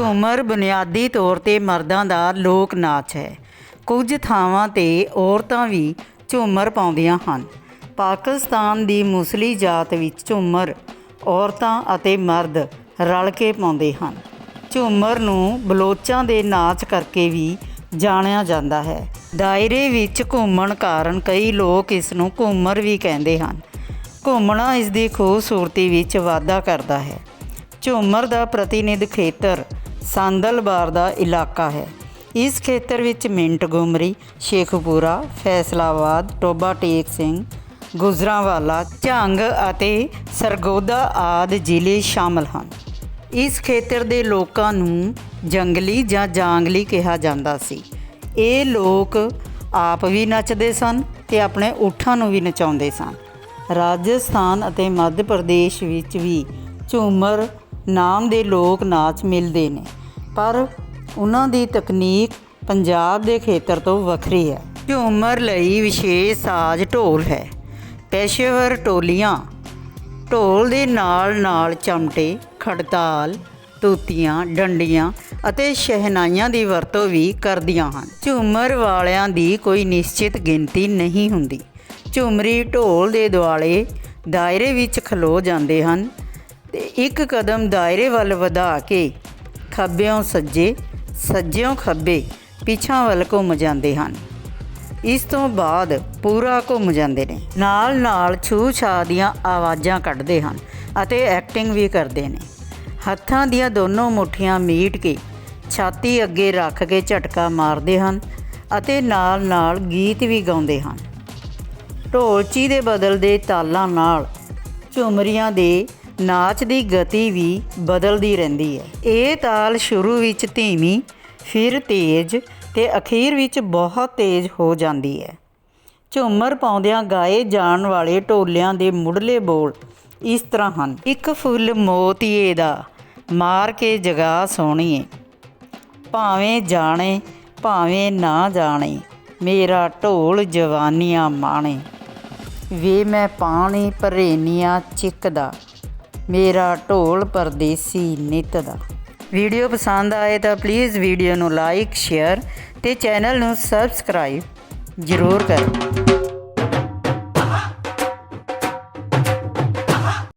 ਝੂਮਰ ਬੁਨਿਆਦੀ ਤੌਰ ਤੇ ਮਰਦਾਂ ਦਾ ਲੋਕ ਨਾਚ ਹੈ। ਕੁਝ ਥਾਵਾਂ ਤੇ ਔਰਤਾਂ ਵੀ ਝੂਮਰ ਪਾਉਂਦੀਆਂ ਹਨ। ਪਾਕਿਸਤਾਨ ਦੀ ਮੁਸਲੀ ਜਾਤ ਵਿੱਚ ਝੂਮਰ ਔਰਤਾਂ ਅਤੇ ਮਰਦ ਰਲ ਕੇ ਪਾਉਂਦੇ ਹਨ। ਝੂਮਰ ਨੂੰ ਬਲੋਚਾਂ ਦੇ ਨਾਚ ਕਰਕੇ ਵੀ ਜਾਣਿਆ ਜਾਂਦਾ ਹੈ। ਦਾਇਰੇ ਵਿੱਚ ਘੁੰਮਣ ਕਾਰਨ ਕਈ ਲੋਕ ਇਸ ਨੂੰ ਘੂਮਰ ਵੀ ਕਹਿੰਦੇ ਹਨ। ਘੁੰਮਣਾ ਇਸ ਦੀ ਖੂਬਸੂਰਤੀ ਵਿੱਚ ਵਾਧਾ ਕਰਦਾ ਹੈ। ਝੂਮਰ ਦਾ ਪ੍ਰਤੀਨਿਧ ਖੇਤਰ ਸੰਦਲਬਾਰ ਦਾ ਇਲਾਕਾ ਹੈ। ਇਸ ਖੇਤਰ ਵਿੱਚ ਮਿੰਟ ਗੁਮਰੀ, ਸ਼ੇਖੂਪੁਰਾ, ਫੈਸਲਾਬਾਦ, ਟੋਬਾ ਟੇਕ ਸਿੰਘ, ਗੁਜਰਾਂਵਾਲਾ, ਝੰਗ ਅਤੇ ਸਰਗੋਦਾ ਆਦਿ ਜ਼ਿਲ੍ਹੇ ਸ਼ਾਮਲ ਹਨ। ਇਸ ਖੇਤਰ ਦੇ ਲੋਕਾਂ ਨੂੰ ਜੰਗਲੀ ਜਾਂ ਜਾਂਗਲੀ ਕਿਹਾ ਜਾਂਦਾ ਸੀ। ਇਹ ਲੋਕ ਆਪ ਵੀ ਨੱਚਦੇ ਸਨ ਤੇ ਆਪਣੇ ਊਠਾਂ ਨੂੰ ਵੀ ਨਚਾਉਂਦੇ ਸਨ। ਰਾਜਸਥਾਨ ਅਤੇ ਮੱਧ ਪ੍ਰਦੇਸ਼ ਵਿੱਚ ਵੀ ਝੂਮਰ ਨਾਮ ਦੇ ਲੋਕ ਨਾਚ ਮਿਲਦੇ ਨੇ, ਪਰ ਉਹਨਾਂ ਦੀ ਤਕਨੀਕ ਪੰਜਾਬ ਦੇ ਖੇਤਰ ਤੋਂ ਵੱਖਰੀ ਹੈ। ਝੂਮਰ ਲਈ ਵਿਸ਼ੇਸ਼ ਸਾਜ਼ ਢੋਲ ਹੈ। ਪੇਸ਼ੇਵਰ ਟੋਲੀਆਂ, ਢੋਲ ਦੇ ਨਾਲ ਨਾਲ ਚਮਟੇ, ਖੜਤਾਲ ਤੂਤੀਆਂ ਡੰਡੀਆਂ ਅਤੇ ਸ਼ਹਿਨਾਈਆਂ ਦੀ ਵਰਤੋਂ ਵੀ ਕਰਦੀਆਂ ਹਨ। ਝੂਮਰ ਵਾਲਿਆਂ ਦੀ ਕੋਈ ਨਿਸ਼ਚਿਤ ਗਿਣਤੀ ਨਹੀਂ ਹੁੰਦੀ। ਝੂਮਰੀ ਢੋਲ ਦੇ ਦੁਆਲੇ ਦਾਇਰੇ ਵਿੱਚ ਖਲੋ ਜਾਂਦੇ ਹਨ। ਤੇ ਇੱਕ ਕਦਮ ਦਾਇਰੇ ਵੱਲ ਵਧਾ ਕੇ ਖੱਬਿਓਂ ਸੱਜੇ, ਸੱਜਿਓਂ ਖੱਬੇ, ਪਿਛਾਂ ਵੱਲ ਘੁੰਮ ਜਾਂਦੇ ਹਨ। ਇਸ ਤੋਂ ਬਾਅਦ ਪੂਰਾ ਘੁੰਮ ਜਾਂਦੇ ਨੇ। ਨਾਲ ਨਾਲ ਛੂ ਛਾ ਦੀਆਂ ਆਵਾਜ਼ਾਂ ਕੱਢਦੇ ਹਨ ਅਤੇ ਐਕਟਿੰਗ ਵੀ ਕਰਦੇ ਨੇ। ਹੱਥਾਂ ਦੀਆਂ ਦੋਨੋਂ ਮੁੱਠੀਆਂ ਮੀਟ ਕੇ ਛਾਤੀ ਅੱਗੇ ਰੱਖ ਕੇ ਝਟਕਾ ਮਾਰਦੇ ਹਨ ਅਤੇ ਨਾਲ ਨਾਲ ਗੀਤ ਵੀ ਗਾਉਂਦੇ ਹਨ। ਢੋਲਚੀ ਦੇ ਬਦਲਦੇ ਤਾਲਾਂ ਨਾਲ ਝੁਮਰੀਆਂ ਦੇ ਨਾਚ ਦੀ ਗਤੀ ਵੀ ਬਦਲਦੀ ਰਹਿੰਦੀ ਹੈ। ਇਹ ਤਾਲ ਸ਼ੁਰੂ ਵਿੱਚ ਧੀਮੀ, ਫਿਰ ਤੇਜ਼ ਤੇ ਅਖੀਰ ਵਿੱਚ ਬਹੁਤ ਤੇਜ਼ ਹੋ ਜਾਂਦੀ ਹੈ। ਝੂਮਰ ਪਾਉਂਦਿਆਂ ਗਾਏ ਜਾਣ ਵਾਲੇ ਢੋਲਿਆਂ ਦੇ ਮੁੱਢਲੇ ਬੋਲ ਇਸ ਤਰ੍ਹਾਂ ਹਨ। ਇੱਕ ਫੁੱਲ ਮੋਤੀਏ ਦਾ ਮਾਰ ਕੇ ਜਗਾ ਸੋਹਣੀਏ। ਭਾਵੇਂ ਜਾਣੇ, ਭਾਵੇਂ ਨਾ ਜਾਣੇ, ਮੇਰਾ ਢੋਲ ਜਵਾਨੀਆਂ ਮਾਣੇ। ਵੇ ਮੈਂ ਪਾਣੀ ਭਰੇਨੀਆਂ ਚਿੱਕਦਾ। ਮੇਰਾ ਢੋਲ ਪਰਦੇਸੀ ਨਿੱਤ ਦਾ। ਵੀਡੀਓ ਪਸੰਦ ਆਏ ਤਾਂ ਪਲੀਜ਼ ਵੀਡੀਓ ਨੂੰ ਲਾਈਕ ਸ਼ੇਅਰ ਤੇ ਚੈਨਲ ਨੂੰ ਸਬਸਕ੍ਰਾਈਬ ਜ਼ਰੂਰ ਕਰੋ।